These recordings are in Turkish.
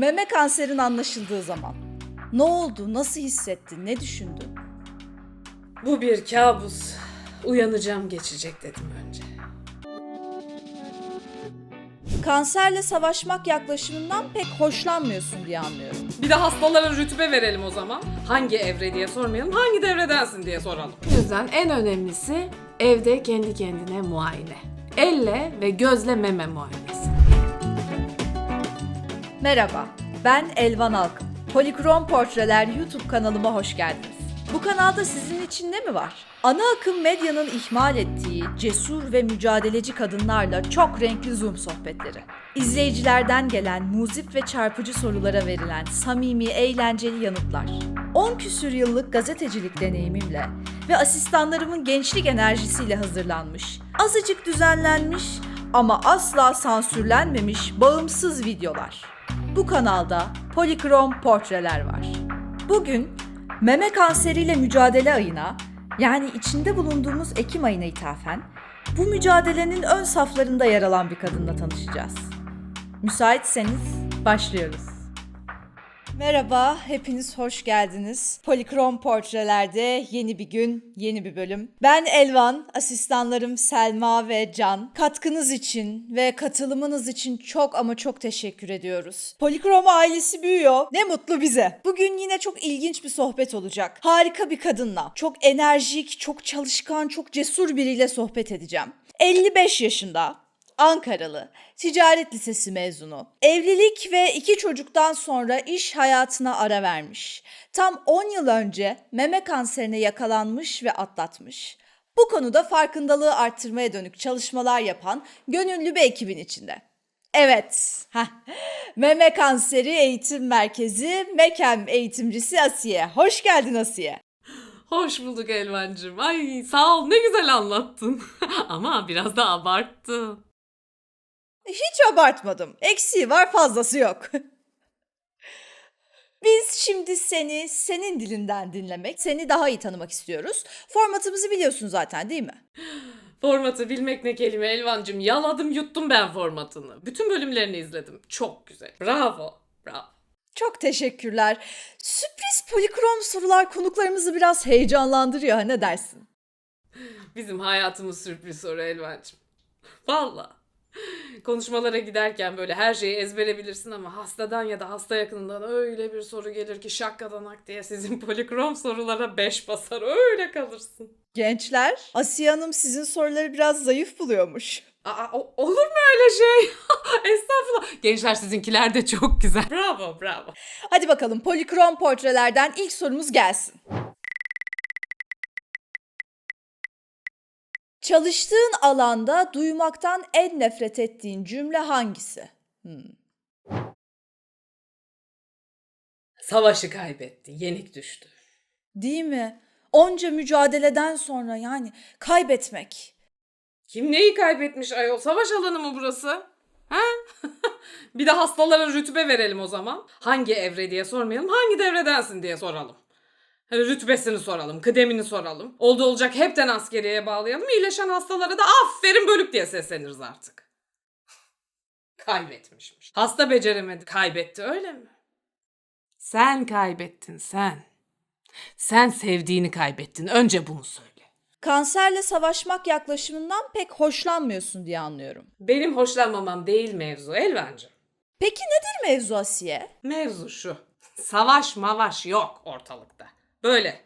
Meme kanserin anlaşıldığı zaman. Ne oldu? Nasıl hissettin? Ne düşündün? Bu bir kabus. Uyanacağım geçecek dedim önce. Kanserle savaşmak yaklaşımından pek hoşlanmıyorsun diye anlıyorum. Bir de hastalara rütbe verelim o zaman. Hangi evre diye sormayalım, hangi devredensin diye soralım. O yüzden en önemlisi evde kendi kendine muayene. Elle ve gözle meme muayenesi. Merhaba, ben Elvan Alkım. Polikrom Portreler YouTube kanalıma hoş geldiniz. Bu kanalda sizin için ne mi var? Ana akım medyanın ihmal ettiği cesur ve mücadeleci kadınlarla çok renkli Zoom sohbetleri. İzleyicilerden gelen muzip ve çarpıcı sorulara verilen samimi, eğlenceli yanıtlar. 10 küsür yıllık gazetecilik deneyimimle ve asistanlarımın gençlik enerjisiyle hazırlanmış, azıcık düzenlenmiş ama asla sansürlenmemiş bağımsız videolar. Bu kanalda polikrom portreler var. Bugün meme kanseriyle mücadele ayına yani içinde bulunduğumuz Ekim ayına ithafen bu mücadelenin ön saflarında yer alan bir kadınla tanışacağız. Müsaitseniz başlıyoruz. Merhaba, hepiniz hoş geldiniz. Polikrom Portreler'de yeni bir gün, yeni bir bölüm. Ben Elvan, asistanlarım Selma ve Can. Katkınız için ve katılımınız için çok ama çok teşekkür ediyoruz. Polikrom ailesi büyüyor. Ne mutlu bize. Bugün yine çok ilginç bir sohbet olacak. Harika bir kadınla, çok enerjik, çok çalışkan, çok cesur biriyle sohbet edeceğim. 55 yaşında, Ankaralı, ticaret lisesi mezunu. Evlilik ve iki çocuktan sonra iş hayatına ara vermiş. Tam 10 yıl önce meme kanserine yakalanmış ve atlatmış. Bu konuda farkındalığı arttırmaya dönük çalışmalar yapan gönüllü bir ekibin içinde. Evet. Meme Kanseri Eğitim Merkezi MEKEM eğitimcisi Asiye. Hoş geldin Asiye. Hoş bulduk Elvancığım. Ay sağ ol ne güzel anlattın. Ama biraz da abarttın. Hiç abartmadım. Eksiği var fazlası yok. Biz şimdi seni senin dilinden dinlemek, seni daha iyi tanımak istiyoruz. Formatımızı biliyorsun zaten değil mi? Formatı bilmek ne kelime Elvancığım. Yaladım yuttum ben formatını. Bütün bölümlerini izledim. Çok güzel. Bravo. Bravo. Çok teşekkürler. Sürpriz polikrom sorular konuklarımızı biraz heyecanlandırıyor ne dersin? Bizim hayatımız sürpriz soru Elvancığım. Valla. Konuşmalara giderken böyle her şeyi ezbere bilirsin ama hastadan ya da hasta yakınından öyle bir soru gelir ki şakkadanak diye sizin polikrom sorulara beş basar öyle kalırsın. Gençler, Asiye Hanım sizin soruları biraz zayıf buluyormuş. Aa, o- olur mu öyle şey? Estağfurullah. Gençler sizinkiler de çok güzel. Bravo bravo. Hadi bakalım polikrom portrelerden ilk sorumuz gelsin. Çalıştığın alanda duymaktan en nefret ettiğin cümle hangisi? Hmm. Savaşı kaybetti. Yenik düştü. Değil mi? Onca mücadeleden sonra yani kaybetmek. Kim neyi kaybetmiş ayol? Savaş alanı mı burası? Ha? bir de hastalara rütbe verelim o zaman. Hangi evre diye sormayalım, hangi devredensin diye soralım. Hani rütbesini soralım, kıdemini soralım. Oldu olacak hepten askeriye bağlayalım. İyileşen hastalara da aferin bölük diye sesleniriz artık. Kaybetmişmiş. Hasta beceremedi, kaybetti öyle mi? Sen kaybettin sen. Sen sevdiğini kaybettin. Önce bunu söyle. Kanserle savaşmak yaklaşımından pek hoşlanmıyorsun diye anlıyorum. Benim hoşlanmamam değil mevzu Elvancığım. Peki nedir mevzu Asiye? Mevzu şu. Savaş mavaş yok ortalıkta. Böyle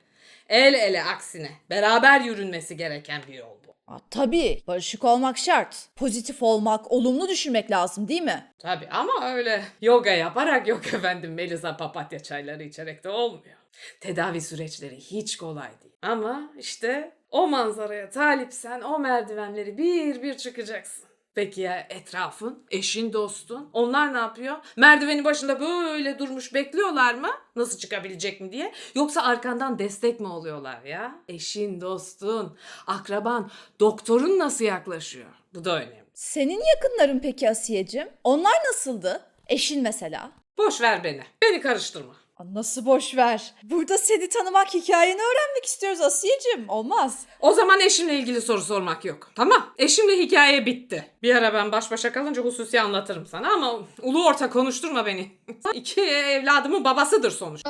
el ele aksine beraber yürünmesi gereken bir yol bu. Aa, tabii barışık olmak şart. Pozitif olmak, olumlu düşünmek lazım değil mi? Tabii ama öyle yoga yaparak yok efendim Melisa papatya çayları içerek de olmuyor. Tedavi süreçleri hiç kolay değil. Ama işte o manzaraya talipsen o merdivenleri bir bir çıkacaksın. Peki ya etrafın, eşin, dostun? Onlar ne yapıyor? Merdivenin başında böyle durmuş bekliyorlar mı? Nasıl çıkabilecek mi diye? Yoksa arkandan destek mi oluyorlar ya? Eşin, dostun, akraban, doktorun nasıl yaklaşıyor? Bu da önemli. Senin yakınların peki Asiyeciğim? Onlar nasıldı? Eşin mesela. Boş ver beni. Beni karıştırma. Nasıl boş ver? Burada seni tanımak, hikayeni öğrenmek istiyoruz Asiyeciğim. Olmaz. O zaman eşimle ilgili soru sormak yok. Tamam. Eşimle hikaye bitti. Bir ara ben baş başa kalınca hususi anlatırım sana ama ulu orta konuşturma beni. İki evladımın babasıdır sonuç.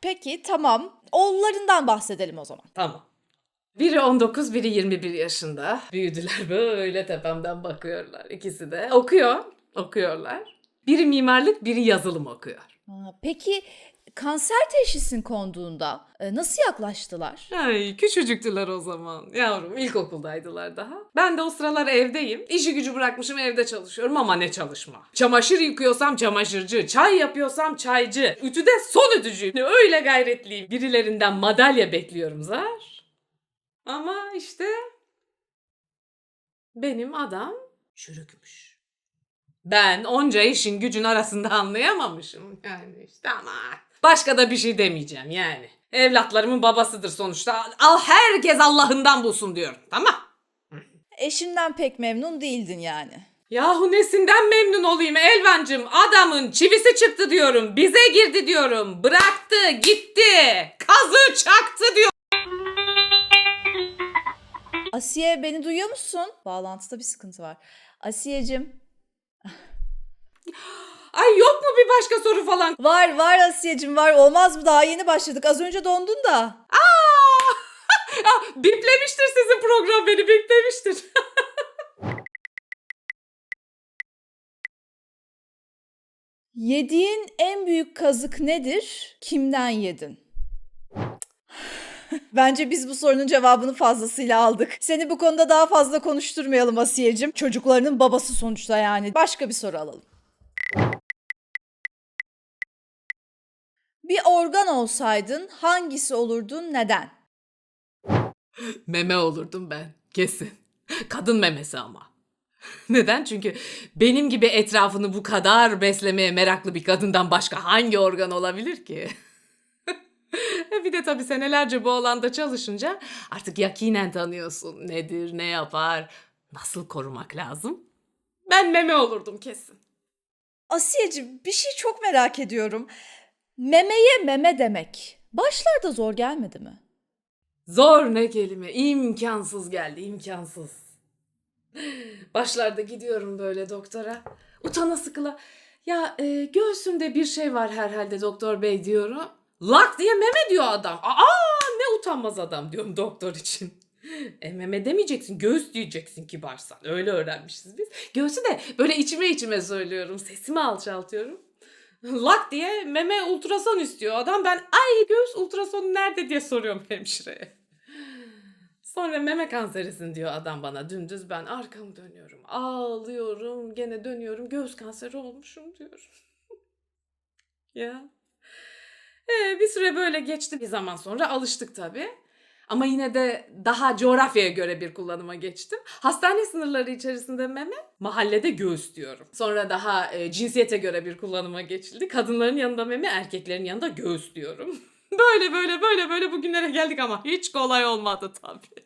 Peki tamam. Oğullarından bahsedelim o zaman. Tamam. Biri 19, biri 21 yaşında. Büyüdüler böyle tepemden bakıyorlar. İkisi de okuyor, okuyorlar. Biri mimarlık, biri yazılım okuyor. Peki kanser teşhisin konduğunda e, nasıl yaklaştılar? Ay küçücüktüler o zaman. Yavrum ilkokuldaydılar daha. Ben de o sıralar evdeyim. İşi gücü bırakmışım evde çalışıyorum ama ne çalışma. Çamaşır yıkıyorsam çamaşırcı, çay yapıyorsam çaycı, ütüde son ütücüyüm. Öyle gayretliyim. Birilerinden madalya bekliyorum zar. Ama işte benim adam çürükmüş. Ben onca işin gücün arasında anlayamamışım. Yani işte ama başka da bir şey demeyeceğim yani. Evlatlarımın babasıdır sonuçta. Al herkes Allah'ından bulsun diyorum. Tamam. Eşinden pek memnun değildin yani. Yahu nesinden memnun olayım Elvancım? Adamın çivisi çıktı diyorum. Bize girdi diyorum. Bıraktı, gitti. Kazı çaktı diyor. Asiye beni duyuyor musun? Bağlantıda bir sıkıntı var. Asiyeciğim. Ay yok mu bir başka soru falan? Var var Asiyeciğim var. Olmaz mı? Daha yeni başladık. Az önce dondun da. Aa! Biplemiştir sizin program beni biplemiştir. Yediğin en büyük kazık nedir? Kimden yedin? Bence biz bu sorunun cevabını fazlasıyla aldık. Seni bu konuda daha fazla konuşturmayalım Asiyeciğim. Çocuklarının babası sonuçta yani. Başka bir soru alalım. Bir organ olsaydın hangisi olurdun neden? Meme olurdum ben kesin. Kadın memesi ama. Neden? Çünkü benim gibi etrafını bu kadar beslemeye meraklı bir kadından başka hangi organ olabilir ki? E bir de tabii senelerce bu alanda çalışınca artık yakinen tanıyorsun. Nedir, ne yapar, nasıl korumak lazım? Ben meme olurdum kesin. Asiyeciğim bir şey çok merak ediyorum. Memeye meme demek. Başlarda zor gelmedi mi? Zor ne kelime. imkansız geldi, imkansız. Başlarda gidiyorum böyle doktora. Utana sıkıla. Ya e, göğsümde bir şey var herhalde doktor bey diyorum. Lak diye meme diyor adam. Aa ne utanmaz adam diyorum doktor için. E meme demeyeceksin göğüs diyeceksin kibarsan. Öyle öğrenmişiz biz. Göğsü de böyle içime içime söylüyorum. Sesimi alçaltıyorum. Lak diye meme ultrason istiyor adam. Ben ay göğüs ultrasonu nerede diye soruyorum hemşireye. Sonra meme kanserisin diyor adam bana dümdüz. Ben arkamı dönüyorum. Ağlıyorum. Gene dönüyorum. Göğüs kanseri olmuşum diyorum. ya. Ee, bir süre böyle geçti bir zaman sonra alıştık tabii. Ama yine de daha coğrafyaya göre bir kullanıma geçtim. Hastane sınırları içerisinde meme, mahallede göğüs diyorum. Sonra daha e, cinsiyete göre bir kullanıma geçildi. Kadınların yanında meme, erkeklerin yanında göğüs diyorum. Böyle böyle böyle böyle bugünlere geldik ama hiç kolay olmadı tabii.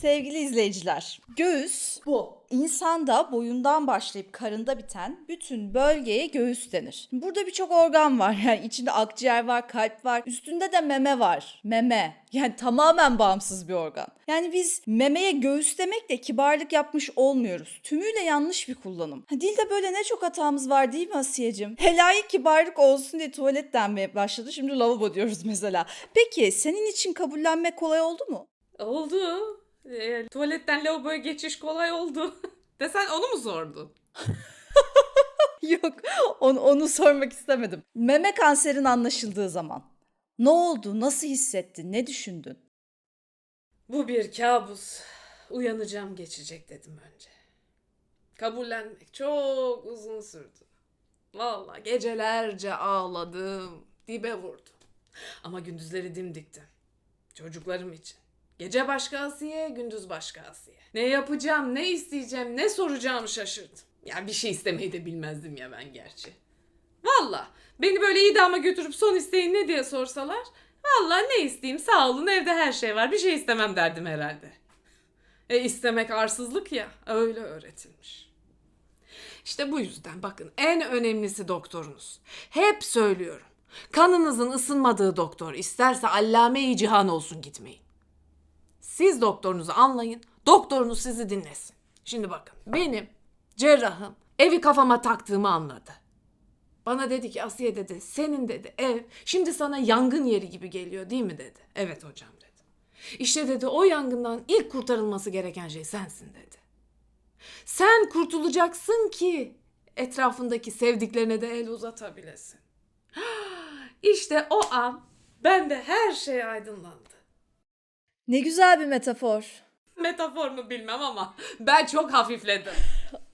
Sevgili izleyiciler, göğüs bu. İnsanda boyundan başlayıp karında biten bütün bölgeye göğüs denir. Burada birçok organ var. Yani içinde akciğer var, kalp var, üstünde de meme var. Meme. Yani tamamen bağımsız bir organ. Yani biz memeye göğüs demekle kibarlık yapmış olmuyoruz. Tümüyle yanlış bir kullanım. Dilde böyle ne çok hatamız var değil mi Asiyeciğim? Helai kibarlık olsun diye tuvalet denmeye başladı. Şimdi lavabo diyoruz mesela. Peki senin için kabullenmek kolay oldu mu? Oldu. Ee, tuvaletten lavaboya geçiş kolay oldu. Desen onu mu sordun? Yok onu, onu sormak istemedim. Meme kanserin anlaşıldığı zaman ne oldu, nasıl hissettin, ne düşündün? Bu bir kabus. Uyanacağım geçecek dedim önce. Kabullenmek çok uzun sürdü. Vallahi gecelerce ağladım, dibe vurdum. Ama gündüzleri dimdiktim. Çocuklarım için. Gece başka Asiye, gündüz başka Asiye. Ne yapacağım, ne isteyeceğim, ne soracağım şaşırdım. Ya bir şey istemeyi de bilmezdim ya ben gerçi. Valla beni böyle idama götürüp son isteğin ne diye sorsalar Valla ne isteyeyim sağ olun evde her şey var bir şey istemem derdim herhalde. E istemek arsızlık ya öyle öğretilmiş. İşte bu yüzden bakın en önemlisi doktorunuz. Hep söylüyorum. Kanınızın ısınmadığı doktor isterse allame-i cihan olsun gitmeyin. Siz doktorunuzu anlayın, doktorunuz sizi dinlesin. Şimdi bakın benim cerrahım evi kafama taktığımı anladı. Bana dedi ki Asiye dedi senin dedi ev şimdi sana yangın yeri gibi geliyor değil mi dedi. Evet hocam dedi. İşte dedi o yangından ilk kurtarılması gereken şey sensin dedi. Sen kurtulacaksın ki etrafındaki sevdiklerine de el uzatabilesin. İşte o an bende her şey aydınlandı. Ne güzel bir metafor. Metafor mu bilmem ama ben çok hafifledim.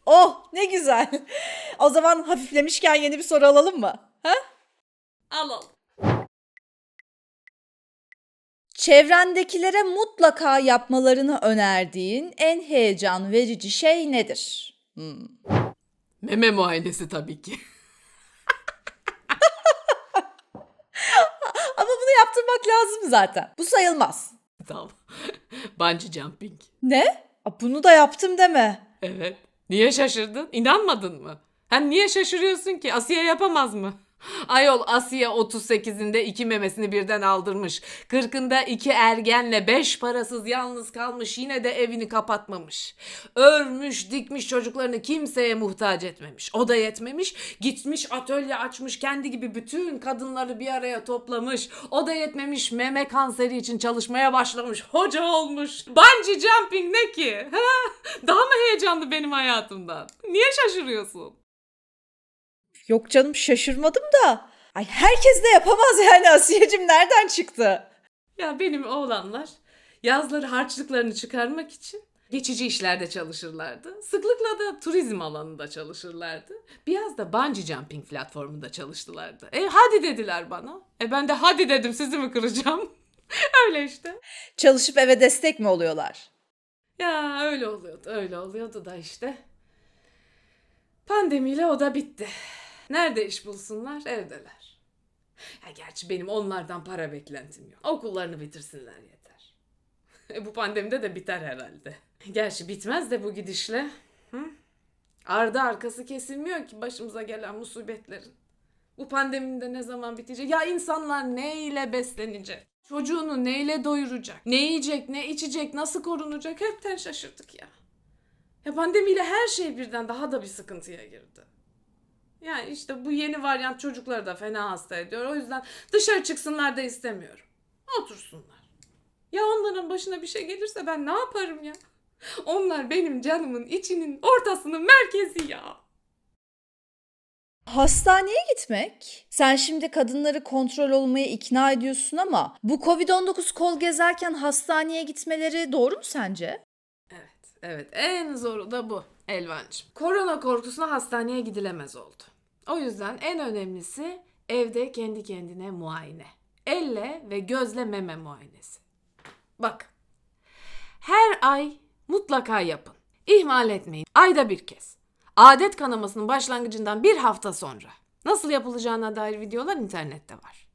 Oh ne güzel. O zaman hafiflemişken yeni bir soru alalım mı? Ha? Alalım. Çevrendekilere mutlaka yapmalarını önerdiğin en heyecan verici şey nedir? Hmm. Meme muayenesi tabii ki. Ama bunu yaptırmak lazım zaten. Bu sayılmaz. Tamam. Bungee jumping. Ne? Aa, Bunu da yaptım deme. Evet. Niye şaşırdın? İnanmadın mı? Hem niye şaşırıyorsun ki? Asiye yapamaz mı? Ayol Asiye 38'inde iki memesini birden aldırmış. 40'ında iki ergenle beş parasız yalnız kalmış yine de evini kapatmamış. Örmüş dikmiş çocuklarını kimseye muhtaç etmemiş. O da yetmemiş gitmiş atölye açmış kendi gibi bütün kadınları bir araya toplamış. O da yetmemiş meme kanseri için çalışmaya başlamış. Hoca olmuş. Bungee jumping ne ki? Ha? Daha mı heyecanlı benim hayatımdan? Niye şaşırıyorsun? Yok canım şaşırmadım da. Ay herkes de yapamaz yani Asiye'cim nereden çıktı? Ya benim oğlanlar yazları harçlıklarını çıkarmak için geçici işlerde çalışırlardı. Sıklıkla da turizm alanında çalışırlardı. Biraz da bungee jumping platformunda çalıştılardı. E hadi dediler bana. E ben de hadi dedim sizi mi kıracağım? öyle işte. Çalışıp eve destek mi oluyorlar? Ya öyle oluyordu, öyle oluyordu da işte. Pandemiyle o da bitti. Nerede iş bulsunlar? Evdeler. Ya gerçi benim onlardan para beklentim yok. Okullarını bitirsinler yeter. E bu pandemide de biter herhalde. Gerçi bitmez de bu gidişle. Hı? Ardı arkası kesilmiyor ki başımıza gelen musibetlerin. Bu pandeminin de ne zaman bitecek? Ya insanlar neyle beslenecek? Çocuğunu neyle doyuracak? Ne yiyecek, ne içecek, nasıl korunacak? Hepten şaşırdık ya. Ya pandemiyle her şey birden daha da bir sıkıntıya girdi. Yani işte bu yeni varyant çocukları da fena hasta ediyor. O yüzden dışarı çıksınlar da istemiyorum. Otursunlar. Ya onların başına bir şey gelirse ben ne yaparım ya? Onlar benim canımın içinin ortasının merkezi ya. Hastaneye gitmek. Sen şimdi kadınları kontrol olmaya ikna ediyorsun ama bu Covid-19 kol gezerken hastaneye gitmeleri doğru mu sence? Evet, evet. En zoru da bu Elvancığım. Korona korkusuna hastaneye gidilemez oldu. O yüzden en önemlisi evde kendi kendine muayene. Elle ve gözle meme muayenesi. Bak. Her ay mutlaka yapın. İhmal etmeyin. Ayda bir kez. Adet kanamasının başlangıcından bir hafta sonra. Nasıl yapılacağına dair videolar internette var.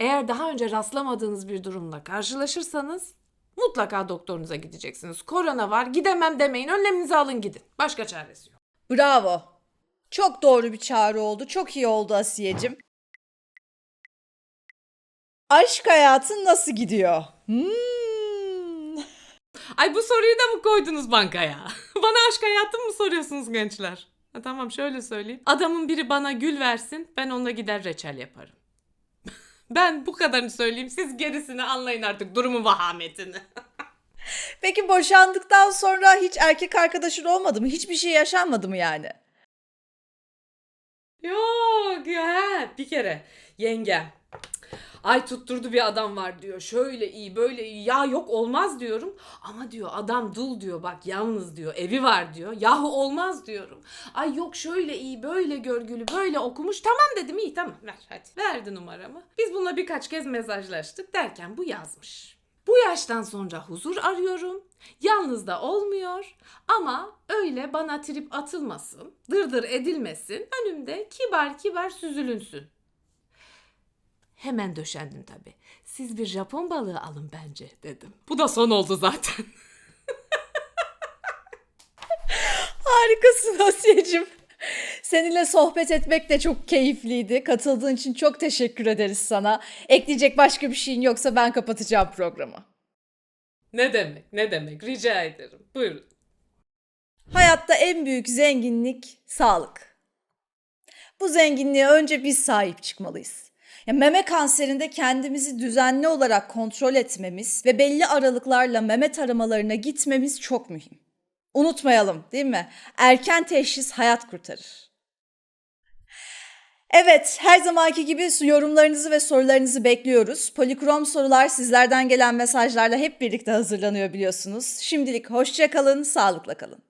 Eğer daha önce rastlamadığınız bir durumla karşılaşırsanız mutlaka doktorunuza gideceksiniz. Korona var gidemem demeyin önleminizi alın gidin. Başka çaresi yok. Bravo. Çok doğru bir çağrı oldu. Çok iyi oldu Asiye'cim. Aşk hayatın nasıl gidiyor? Hmm. Ay bu soruyu da mı koydunuz bankaya? bana aşk hayatım mı soruyorsunuz gençler? Ha, tamam şöyle söyleyeyim. Adamın biri bana gül versin ben onunla gider reçel yaparım. ben bu kadarını söyleyeyim siz gerisini anlayın artık durumun vahametini. Peki boşandıktan sonra hiç erkek arkadaşın olmadı mı? Hiçbir şey yaşanmadı mı yani? Yok ya bir kere yengem. Ay tutturdu bir adam var diyor. Şöyle iyi böyle iyi. Ya yok olmaz diyorum. Ama diyor adam dul diyor bak yalnız diyor. Evi var diyor. Yahu olmaz diyorum. Ay yok şöyle iyi böyle görgülü böyle okumuş. Tamam dedim iyi tamam ver hadi. Verdi numaramı. Biz bununla birkaç kez mesajlaştık derken bu yazmış. Bu yaştan sonra huzur arıyorum. Yalnız da olmuyor ama öyle bana trip atılmasın, dırdır edilmesin, önümde kibar kibar süzülünsün. Hemen döşendim tabii. Siz bir Japon balığı alın bence dedim. Bu da son oldu zaten. Harikasın Asiye'cim. Seninle sohbet etmek de çok keyifliydi. Katıldığın için çok teşekkür ederiz sana. Ekleyecek başka bir şeyin yoksa ben kapatacağım programı. Ne demek ne demek rica ederim. Buyurun. Hayatta en büyük zenginlik sağlık. Bu zenginliğe önce biz sahip çıkmalıyız. Ya meme kanserinde kendimizi düzenli olarak kontrol etmemiz ve belli aralıklarla meme taramalarına gitmemiz çok mühim. Unutmayalım, değil mi? Erken teşhis hayat kurtarır. Evet, her zamanki gibi yorumlarınızı ve sorularınızı bekliyoruz. Polikrom sorular sizlerden gelen mesajlarla hep birlikte hazırlanıyor biliyorsunuz. Şimdilik hoşça kalın, sağlıkla kalın.